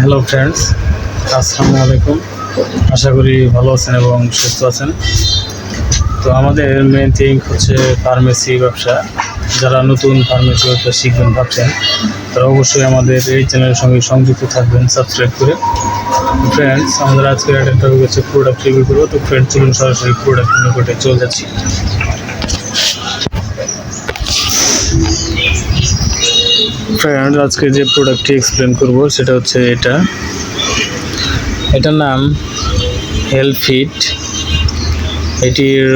Hello friends আসসালামু আলাইকুম। আশা করি ভালো আছেন এবং সুস্থ আছেন। তো আমাদের মেন থিং হচ্ছে ফার্মেসি ব্যবসা। যারা নতুন ফার্মেসি ব্যবসা শিখবেন ভাবছেন, তারা অবশ্যই আমাদের এই চ্যানেলের সঙ্গে সংযুক্ত থাকবেন সাবস্ক্রাইব করে। ফ্রেন্ডস আমাদের আজকের একটা টপিক হচ্ছে প্রোডাক্ট রিভিউ করব। তো ফ্রেন্ড চলুন সরাসরি প্রোডাক্ট নিকটে চলে যাচ্ছি। ফ্রেন্ড আজকে যে প্রোডাক্টটি এক্সপ্লেন করব, সেটা হচ্ছে এটা। এটার নাম হেলফিট এটির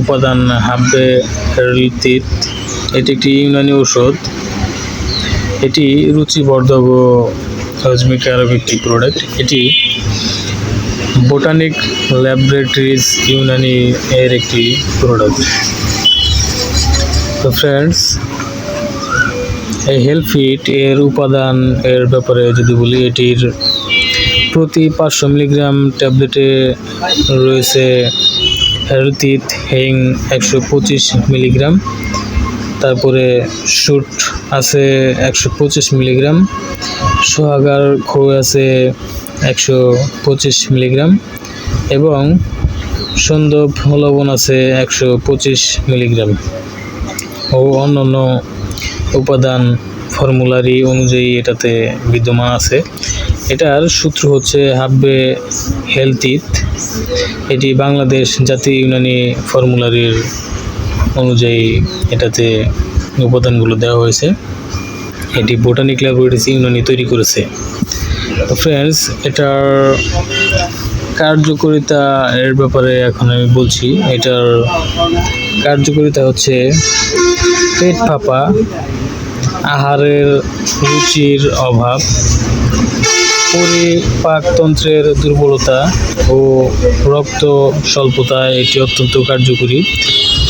উপাদান হাব্বে হেলথিত এটি একটি ইউনানি ঔষধ। এটি রুচিবর্ধক ও হজমিকারক একটি প্রোডাক্ট এটি বোটানিক ল্যাবরেটরিজ ইউনানি এর একটি প্রোডাক্ট তো ফ্রেন্ডস এই হেলফিট এর উপাদান এর ব্যাপারে যদি বলি, এটির প্রতি পাঁচশো মিলিগ্রাম ট্যাবলেটে রয়েছে হেলথিত হেং একশো পঁচিশ মিলিগ্রাম, তারপরে শুট আছে একশো পঁচিশ মিলিগ্রাম, সোহাগার খো আছে একশো পঁচিশ মিলিগ্রাম এবং সন্দব লবণ আছে একশো পঁচিশ মিলিগ্রাম ও অন্যান্য উপাদান ফর্মুলারি অনুযায়ী এটাতে বিদ্যমান আছে। এটার সূত্র হচ্ছে হাব্বে হেলথিত এটি বাংলাদেশ জাতীয় ইউনানি ফর্মুলারির অনুযায়ী এটাতে উপাদানগুলো দেওয়া হয়েছে। এটি বোটানিক ল্যাবরেটরিজ ইউনানি তৈরি করেছে। তো ফ্রেন্ডস এটার কার্যকারিতা এর ব্যাপারে এখন আমি বলছি। এটার কার্যকারিতা হচ্ছে পেট ফাঁপা, আহারের রুচির অভাব, পরিপাকতন্ত্রের দুর্বলতা ও রক্ত স্বল্পতা এটি অত্যন্ত কার্যকরী,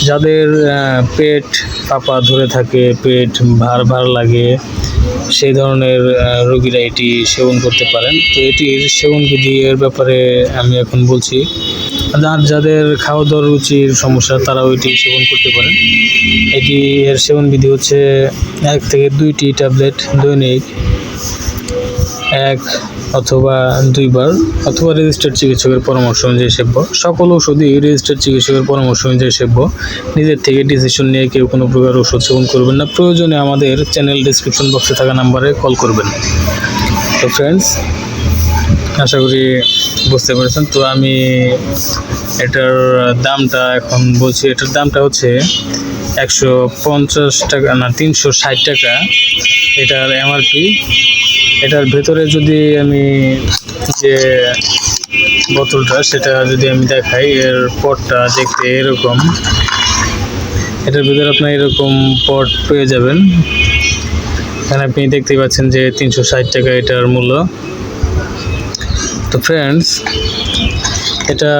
যাদের পেট ফাঁপা ধরে থাকে, পেট ভার ভার লাগে সেই ধরনের রোগীরা এটি সেবন করতে পারেন। তো এটির সেবন বিধি এর ব্যাপারে আমি এখন বলছি, যার, যাদের খাওয়া দাওয়ার রুচির সমস্যা, তারাও এটি সেবন করতে পারেন। এটি এর সেবন বিধি হচ্ছে এক থেকে দুইটি ট্যাবলেট দৈনিক, এক অথবা দুইবার অথবা রেজিস্টার্ড চিকিৎসকের পরামর্শ অনুযায়ী সেব্য। সকল ওষুধই রেজিস্টার্ড চিকিৎসকের পরামর্শ অনুযায়ী সেব্য। নিজের থেকে ডিসিশন নিয়ে কেউ কোনো প্রকার ওষুধ সেবন করবেন না। প্রয়োজনে আমাদের চ্যানেল ডিসক্রিপশন বক্সে থাকা নাম্বারে কল করবেন। তো ফ্রেন্ডস আশা করি বুঝতে পেরেছেন। তো আমি এটার দামটা এখন বলছি। এটার দামটা হচ্ছে একশো পঞ্চাশ টাকা, না, তিনশো ষাট টাকা এটার এমআরপি এটার ভেতরে যদি আমি যে বোতলটা, সেটা যদি আমি দেখাই, এর পটটা দেখতে এরকম। এটার ভিতরে আপনার এরকম পট পেয়ে যাবেন। এখানে আপনি দেখতেই পাচ্ছেন যে তিনশো ষাট টাকা এটার মূল্য। তো ফ্রেন্ডস এটা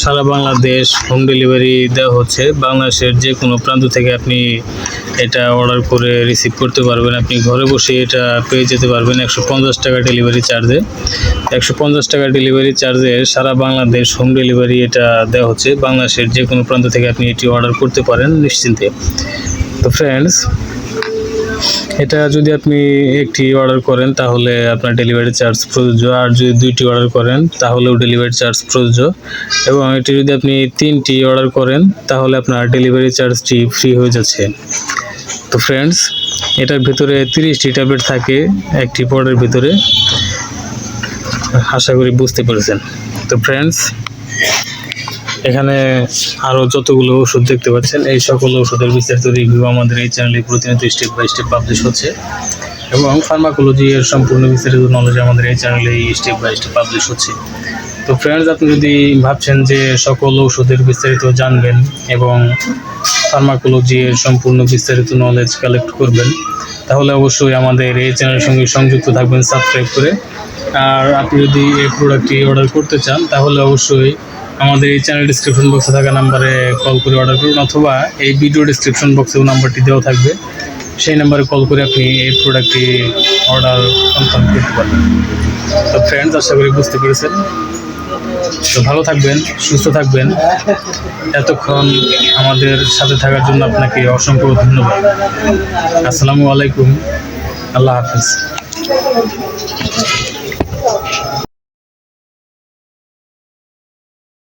সারা বাংলাদেশ হোম ডেলিভারি দেওয়া হচ্ছে। বাংলাদেশের যে কোনো প্রান্ত থেকে আপনি এটা অর্ডার করে রিসিভ করতে পারবেন। আপনি ঘরে বসে এটা পেয়ে যেতে পারবেন একশো পঞ্চাশ টাকা ডেলিভারি চার্জে একশো পঞ্চাশ টাকা ডেলিভারি চার্জে সারা বাংলাদেশ হোম ডেলিভারি এটা দেওয়া হচ্ছে। বাংলাদেশের যে কোনো প্রান্ত থেকে আপনি এটি অর্ডার করতে পারেন নিশ্চিন্তে। তো ফ্রেন্ডস এটা যদি আপনি একটি অর্ডার করেন, তাহলে আপনার ডেলিভারি চার্জ প্রযোজ্য। আর যদি দুইটি অর্ডার করেন, তাহলেও ডেলিভারি চার্জ প্রযোজ্য। এবং এটি যদি আপনি তিনটি অর্ডার করেন, তাহলে আপনার ডেলিভারি চার্জটি ফ্রি হয়ে যাচ্ছে। তো ফ্রেন্ডস এটার ভিতরে তিরিশটি ট্যাবলেট থাকে একটি পটের ভিতরে। আশা করি বুঝতে পেরেছেন। তো ফ্রেন্ডস এখানে আরও যতগুলো ওষুধ দেখতে পাচ্ছেন, এই সকল ওষুধের বিস্তারিত রিভিউ আমাদের এই চ্যানেলে প্রতিনিয়ত স্টেপ বাই স্টেপ পাবলিশ হচ্ছে। এবং ফার্মাকোলজি এর সম্পূর্ণ বিস্তারিত নলেজ আমাদের এই চ্যানেলে স্টেপ বাই স্টেপ পাবলিশ হচ্ছে। তো ফ্রেন্ডস আপনি যদি ভাবছেন যে সকল ওষুধের বিস্তারিত জানবেন এবং ফার্মাকোলজি এর সম্পূর্ণ বিস্তারিত নলেজ কালেক্ট করবেন, তাহলে অবশ্যই আমাদের এই চ্যানেলের সঙ্গে সংযুক্ত থাকবেন সাবস্ক্রাইব করে। আর আপনি যদি এই প্রোডাক্টটি অর্ডার করতে চান, তাহলে অবশ্যই আমাদের এই চ্যানেল ডিসক্রিপশন বক্সে থাকা নাম্বারে কল করে অর্ডার করুন, অথবা এই ভিডিও ডিসক্রিপশন বক্সেও নাম্বারটি দেওয়া থাকবে। সেই নাম্বারে কল করে আপনি এই প্রোডাক্টটি অর্ডার কনফার্ম করতে পারবেন। তো ফ্রেন্ডস আশা করি বুঝতে পেরেছেন। তো ভালো থাকবেন, সুস্থ থাকবেন। এতক্ষণ আমাদের সাথে থাকার জন্য আপনাকে অসংখ্য ধন্যবাদ। আসসালামু আলাইকুম। আল্লাহ হাফিজ।